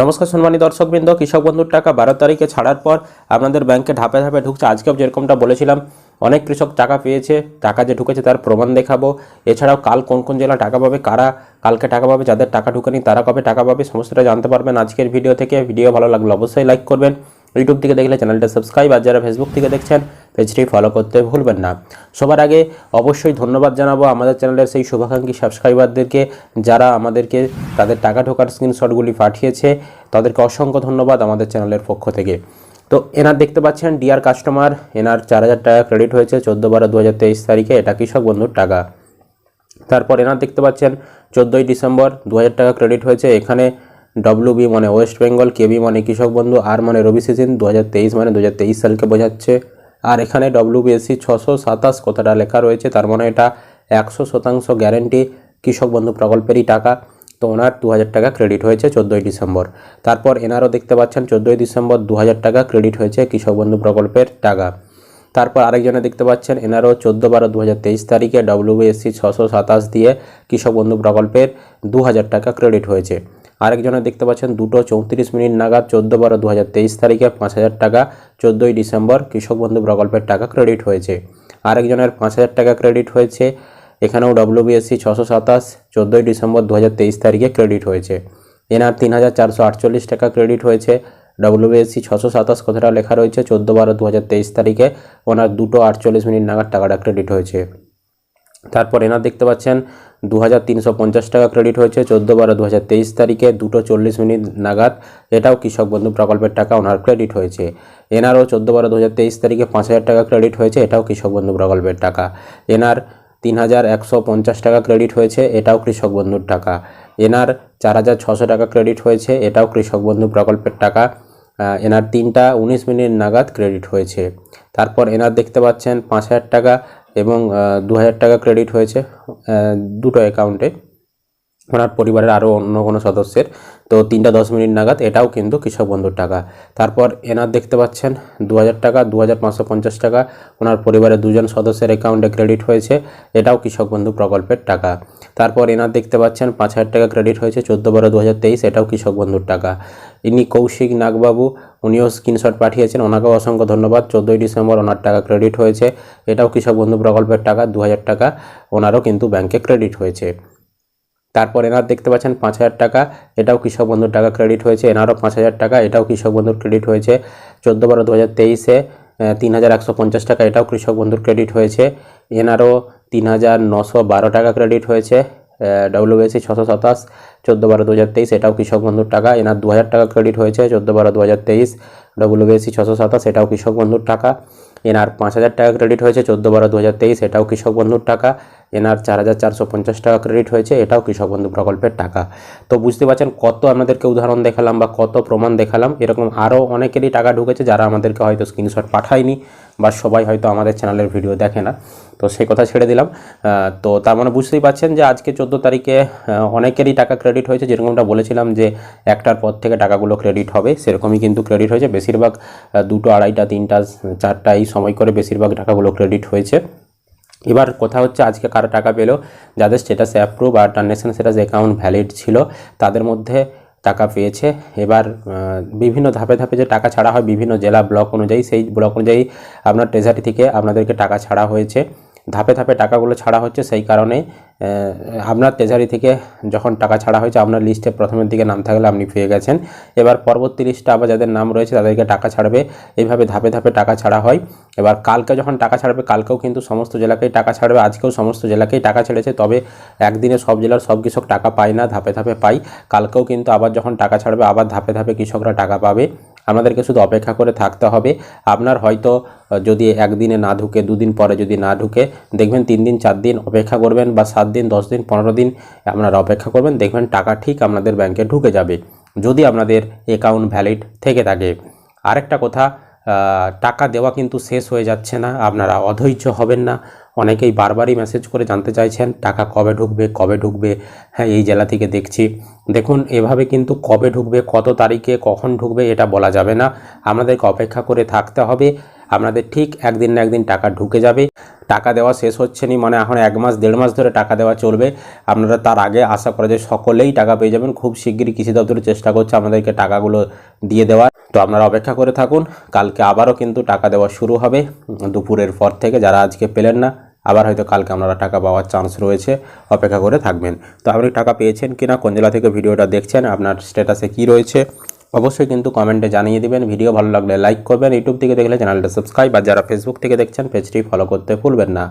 নমস্কার সম্মানী দর্শকবৃন্দ কৃষক বন্ধুর টাকা বারো তারিখে ছাড়ার পর আপনাদের ব্যাংকে ধাপে ধাপে ঢুকছে। আজকেও যেরকমটা বলেছিলাম, অনেক কৃষক টাকা পেয়েছে, টাকা যে ঢুকেছে তার প্রমাণ দেখাবো। এছাড়াও কাল কোন কোন জেলা টাকা পাবে, কারা কালকে টাকা পাবে, যাদের টাকা ঢুকেনি তারা কবে টাকা পাবে, সমস্তটা জানতে পারবেন আজকের ভিডিও থেকে। ভিডিও ভালো লাগলে অবশ্যই লাইক করবেন। ইউটিউব থেকে দেখলে চ্যানেলটা সাবস্ক্রাইব আর যারা ফেসবুক থেকে দেখছেন পেজটি ফলো করতে ভুলবেন না। সবার আগে অবশ্যই ধন্যবাদ জানাব আমাদের চ্যানেলের সেই শুভাকাঙ্ক্ষী সাবস্ক্রাইবারদেরকে যারা আমাদেরকে তাদের টাকা ঢোকার স্ক্রিনশটগুলি পাঠিয়েছে, তাদেরকে অসংখ্য ধন্যবাদ আমাদের চ্যানেলের পক্ষ থেকে। তো এনার দেখতে পাচ্ছেন ডিয়ার কাস্টমার এনার চার হাজার টাকা ক্রেডিট হয়েছে চোদ্দ বারো দু হাজার তেইশ তারিখে, এটা কৃষক বন্ধুর টাকা? তারপর এনার দেখতে পাচ্ছেন, চোদ্দোই ডিসেম্বর দু হাজার টাকা ক্রেডিট হয়েছে, এখানে ডব্লিউ বি মানে ওয়েস্ট বেঙ্গল কেবি মানে কৃষক বন্ধু আর মানে রবি সিজন দু হাজার তেইশ মানে দু হাজার তেইশ সালকে বোঝাচ্ছে। আর এখানে ডব্লিউ বিএসসি ছশো সাতাশ কথাটা লেখা রয়েছে, তার মানে এটা একশো শতাংশ গ্যারেন্টি কৃষক বন্ধু প্রকল্পেরই টাকা। তো ওনার দু হাজার টাকা ক্রেডিট হয়েছে চোদ্দোই ডিসেম্বর। তারপর এনারও দেখতে পাচ্ছেন, চোদ্দোই ডিসেম্বর দু হাজার টাকা ক্রেডিট হয়েছে কৃষক বন্ধু প্রকল্পের টাকা। তারপর আরেকজনে দেখতে পাচ্ছেন, এনারও চোদ্দ বারো দু তারিখে ডব্লিউবিএসসি ছশো সাতাশ দিয়ে কৃষক বন্ধু প্রকল্পের দু হাজার টাকা ক্রেডিট হয়েছে। আরেকজনে দেখতে পাচ্ছেন দুটো চৌত্রিশ মিনিট নাগাদ চোদ্দ বারো দু তারিখে পাঁচ হাজার টাকা, চোদ্দোই ডিসেম্বর কৃষক বন্ধু প্রকল্পের টাকা ক্রেডিট হয়েছে। আরেকজনের পাঁচ হাজার টাকা ক্রেডিট হয়েছে, এখানেও ডব্লিউবিএসসি ছশো সাতাশ, চোদ্দোই ডিসেম্বর দু হাজার তেইশ তারিখে ক্রেডিট হয়েছে। এনার তিন হাজার চারশো আটচল্লিশ টাকা ক্রেডিট হয়েছে ডব্লিউবিএসসি ছশো সাতাশ কথাটা লেখা রয়েছে, চোদ্দ বারো দু তারিখে ওনার দুটো আটচল্লিশ মিনিট নাগাদ টাকাটা ক্রেডিট হয়েছে। তারপর এনার দেখতে পাচ্ছেন দু হাজার তিনশো পঞ্চাশ টাকা ক্রেডিট হয়েছে, চোদ্দ বারো দু তারিখে দুটো চল্লিশ মিনিট নাগাদ এটাও কৃষক বন্ধু প্রকল্পের টাকা ওনার ক্রেডিট হয়েছে। এনারও চোদ্দ বারো দু তারিখে পাঁচ হাজার টাকা ক্রেডিট হয়েছে, এটাও কৃষক বন্ধু প্রকল্পের টাকা। এনার তিন হাজার একশো পঞ্চাশ টাকা ক্রেডিট হয়েছে, এটাও কৃষক বন্ধুর টাকা। এনার চার হাজার ছশো টাকা ক্রেডিট হয়েছে, এটাও কৃষক বন্ধু প্রকল্পের টাকা। এনার তিনটা উনিশ মিনিট নাগাদ ক্রেডিট হয়েছে। তারপর এনার দেখতে পাচ্ছেন পাঁচ হাজার টাকা এবং দু হাজার টাকা ক্রেডিট হয়েছে দুটো অ্যাকাউন্টে ওনার পরিবারের আরও অন্য কোনো সদস্যের, তো তিনটা দশ মিনিট নাগাদ এটাও কিন্তু কৃষক বন্ধুর টাকা। তারপর এনার দেখতে পাচ্ছেন দু হাজার টাকা দু হাজার পাঁচশো পঞ্চাশ টাকা, ওনার পরিবারের দুজন সদস্যের অ্যাকাউন্টে ক্রেডিট হয়েছে, এটাও কৃষক বন্ধু প্রকল্পের টাকা। তারপর এনার দেখতে পাচ্ছেন পাঁচ হাজার টাকা ক্রেডিট হয়েছে, চোদ্দ বারো দু এটাও কৃষক বন্ধুর টাকা। ইনি কৌশিক নাগবাবু, উনিও স্ক্রিনশট পাঠিয়েছেন, ওনাকেও অসংখ্য ধন্যবাদ, চোদ্দোই ডিসেম্বর ওনার টাকা ক্রেডিট হয়েছে, এটাও কৃষক বন্ধু প্রকল্পের টাকা দু হাজার টাকা ওনারও কিন্তু ব্যাংকে ক্রেডিট হয়েছে। তারপর এনার দেখতে পাচ্ছেন পাঁচ হাজার টাকা, এটাও কৃষক বন্ধুর টাকা ক্রেডিট হয়েছে, এনারও পাঁচ হাজার টাকা, এটাও কৃষক বন্ধুর ক্রেডিট হয়েছে। চোদ্দ বারো দু হাজার তেইশে তিন হাজার একশো পঞ্চাশ টাকা, এটাও কৃষক বন্ধুর ক্রেডিট হয়েছে। এনারও তিন হাজার নশো বারো টাকা ক্রেডিট হয়েছে ডব্লিউবিএসসি ছশো সাতাশ, চোদ্দ বারো দু হাজার তেইশ, এটাও কৃষক বন্ধুর টাকা, এনার দু হাজার টাকা ক্রেডিট হয়েছে, চোদ্দ বারো দু হাজার তেইশ ডব্লিউবিএসসি ছশো সাতাশ, এটাও কৃষক বন্ধুর টাকা। এনার পাঁচ হাজার টাকা ক্রেডিট হয়েছে, চোদ্দ বারো দু হাজার তেইশ, এটাও কৃষক বন্ধুর টাকা। এনার চার হাজার চারশো পঞ্চাশ টাকা ক্রেডিট হয়েছে, এটাও কৃষক বন্ধু প্রকল্পের টাকা। তো বুঝতে পারছেন কত আপনাদেরকে উদাহরণ দেখালাম বা কত প্রমাণ দেখালাম? এরকম আরও অনেকেরই টাকা ঢুকেছে যারা আমাদেরকে হয়তো স্ক্রিনশট পাঠায়নি বা সবাই হয়তো আমাদের চ্যানেলের ভিডিও দেখে না। তো সেই কথা ছেড়ে দিলাম। তো তার মানে বুঝতেই পারছেন যে আজকে চোদ্দ তারিখে অনেকেরই টাকা ক্রেডিট হয়েছে। যেরকমটা বলেছিলাম যে একটার পর থেকে টাকাগুলো ক্রেডিট হবে, সেরকমই কিন্তু ক্রেডিট হয়েছে। বেশিরভাগ দুটো, আড়াইটা, তিনটা চারটা এই সময় করে বেশিরভাগ টাকাগুলো ক্রেডিট হয়েছে। এবার কথা হচ্ছে আজকে কারও টাকা পেল, যাদের স্ট্যাটাস অ্যাপ্রুভ আর ট্রানজ্যাকশন স্ট্যাটাস অ্যাকাউন্ট ভ্যালিড ছিল, তাদের মধ্যে টাকা পেয়েছে। এবার বিভিন্ন ধাপে ধাপে যে টাকা ছাড়া হয় বিভিন্ন জেলা ব্লক অনুযায়ী, সেই ব্লক অনুযায়ী আপনার ট্রেজারি থেকে আপনাদেরকে টাকা ছাড়া হয়েছে। ধাপে ধাপে টাকাগুলো ছাড়া হচ্ছে, সেই কারণে আপনার ট্রেজারি থেকে যখন টাকা ছাড়া হয়েছে, আপনার লিস্টে প্রথমের দিকে নাম থাকলে আপনি পেয়ে গেছেন। এবার পরবর্তী লিস্টে আবার যাদের নাম রয়েছে, তাদেরকে টাকা ছাড়বে। এইভাবে ধাপে ধাপে টাকা ছাড়া হয়। এবার কালকে যখন টাকা ছাড়বে, কালকেও কিন্তু সমস্ত জেলাকেই টাকা ছাড়বে, আজকেও সমস্ত জেলাকেই টাকা ছেড়েছে, তবে একদিনে সব জেলার সব কৃষক টাকা পায় না, ধাপে ধাপে পাই কালকেও কিন্তু আবার যখন টাকা ছাড়বে, আবার ধাপে ধাপে কৃষকরা টাকা পাবে। আমাদেরকে শুধু অপেক্ষা করে থাকতে হবে। আপনার হয়তো যদি একদিনে না ঢুকে, দুদিন পরে যদি না ঢুকে, দেখবেন তিন দিন, চার দিন অপেক্ষা করবেন বা সাত দিন, দশ দিন, পনেরো দিন আপনারা অপেক্ষা করবেন, দেখবেন টাকা ঠিক আপনাদের ব্যাংকে ঢুকে যাবে, যদি আপনাদের অ্যাকাউন্ট ভ্যালিড থেকে থাকে। আরেকটা কথা টাকা দেওয়া কিন্তু শেষ হয়ে যাচ্ছে না, আপনারা অধৈর্য হবেন না। অনেকেই বারবারই মেসেজ করে জানতে চাইছেন, টাকা কবে ঢুকবে কবে ঢুকবে হ্যাঁ এই জেলা থেকে দেখছি। দেখুন, এভাবে কিন্তু কবে ঢুকবে, কত তারিখে, কখন ঢুকবে, এটা বলা যাবে না। আমাদেরকে অপেক্ষা করে থাকতে হবে। আপনাদের ঠিক একদিন না একদিন টাকা ঢুকে যাবে। টাকা দেওয়া শেষ হচ্ছে নি মানে এখন এক মাস, দেড় মাস ধরে টাকা দেওয়া চলবে। আপনারা তার আগে আশা করা যায় সকলেই টাকা পেয়ে যাবেন। খুব শিগগিরই কৃষি দপ্তরের চেষ্টা করছে আমাদেরকে টাকাগুলো দিয়ে দেওয়ার। তো আপনারা অপেক্ষা করে থাকুন। কালকে আবারও কিন্তু টাকা দেওয়া শুরু হবে। দুপুরের পর থেকে যারা আজকে পেলেন না আবার হয়তো কালকে আপনারা টাকা পাওয়ার চান্স রয়েছে, অপেক্ষা করে থাকবেন। তো আপনি টাকা পেয়েছেন কিনা, কোন জেলা থেকে ভিডিওটা দেখছেন, আপনার স্ট্যাটাসে কি রয়েছে, অবশ্যই কিন্তু কমেন্টে জানিয়ে দেবেন। ভিডিও ভালো লাগলে লাইক করবেন। ইউটিউব থেকে দেখলে চ্যানেলটা সাবস্ক্রাইব আর যারা ফেসবুক থেকে দেখছেন পেজটি ফলো করতে ভুলবেন না।